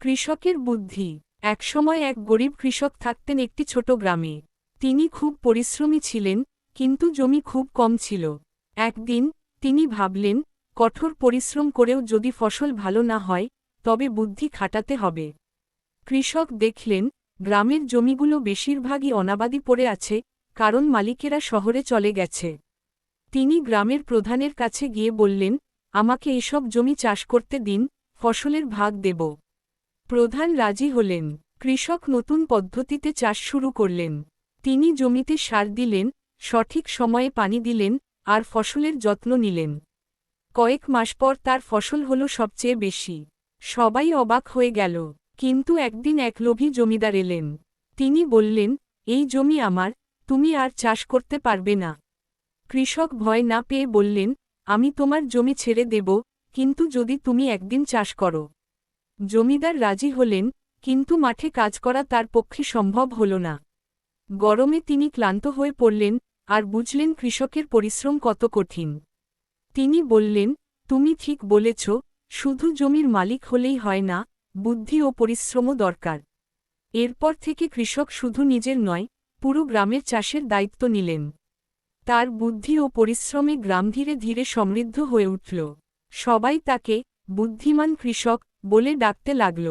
কৃষকের বুদ্ধি। একসময় এক গরিব কৃষক থাকতেন একটি ছোট গ্রামে। তিনি খুব পরিশ্রমী ছিলেন, কিন্তু জমি খুব কম ছিল। একদিন, তিনি ভাবলেন, কঠোর পরিশ্রম করেও যদি ফসল ভালো না হয়, তবে বুদ্ধি খাটাতে হবে। কৃষক দেখলেন, গ্রামের জমিগুলো বেশিরভাগই অনাবাদি পড়ে আছে, কারণ মালিকেরা শহরে চলে গেছে। তিনি গ্রামের প্রধানের কাছে গিয়ে বললেন, আমাকে এসব জমি চাষ করতে দিন, ফসলের ভাগ দেব। প্রধান রাজি হলেন, কৃষক নতুন পদ্ধতিতে চাষ শুরু করলেন, তিনি জমিতে সার দিলেন, সঠিক সময়ে পানি দিলেন, আর ফসলের যত্ন নিলেন। কয়েক মাস পর তার ফসল হল সবচেয়ে বেশি। সবাই অবাক হয়ে গেল, কিন্তু একদিন এক লোভী জমিদার এলেন। তিনি বললেন, এই জমি আমার, তুমি আর চাষ করতে পারবে না। কৃষক ভয় না পেয়ে বললেন, আমি তোমার জমি ছেড়ে দেব, কিন্তু যদি তুমি একদিন চাষ করো। জমিদার রাজি হলেন, কিন্তু মাঠে কাজ করা তার পক্ষে সম্ভব হল না। গরমে তিনি ক্লান্ত হয়ে পড়লেন, আর বুঝলেন কৃষকের পরিশ্রম কত কঠিন। তিনি বললেন, তুমি ঠিক বলেছ, শুধু জমির মালিক হলেই হয় না, বুদ্ধি ও পরিশ্রমও দরকার। এরপর থেকে কৃষক শুধু নিজের নয়, পুরো গ্রামের চাষের দায়িত্ব নিলেন। তার বুদ্ধি ও পরিশ্রমে গ্রাম ধীরে ধীরে সমৃদ্ধ হয়ে উঠল। সবাই তাকে বুদ্ধিমান কৃষক বলে ডাকতে লাগল।